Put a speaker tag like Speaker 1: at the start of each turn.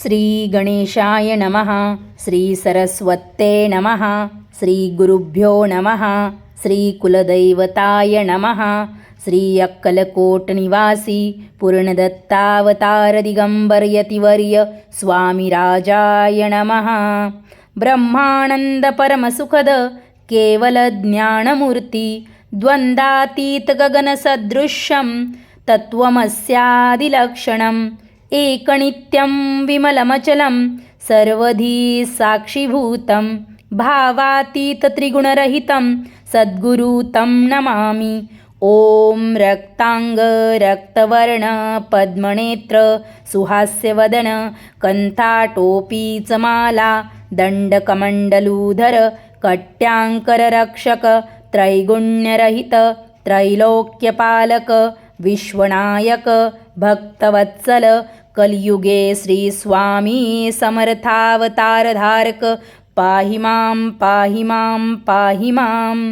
Speaker 1: श्रीगणेशाय नमः श्रीसरस्वत्ते नमः श्रीगुरुभ्यो नमः श्रीकुलदैवताय नमः श्री अक्कलकोटनिवासी पूर्णदत्तावतारदिगम्बर्यतिवर्य स्वामिराजाय नमः। ब्रह्मानन्दपरमसुखद केवलज्ञानमूर्ति द्वन्द्वातीतगगनसदृश्यं तत्त्वमस्यादिलक्षणम् एकनित्यं विमलमचलं सर्वधी साक्षिभूतं भावातीतत्रिगुणरहितं सद्गुरु तं नमामि। ॐ रक्ताङ्गरक्तवर्ण पद्मनेत्र सुहास्यवदन कन्थाटोपीचमाला दण्डकमण्डलूधर कट्याङ्कररक्षक त्रैगुण्यरहित त्रैलोक्यपालक विश्वनायक भक्तवत्सल कलियुगे श्रीस्वामी समर्थावतारधारक पाहि मां पाहि मां पाहि माम्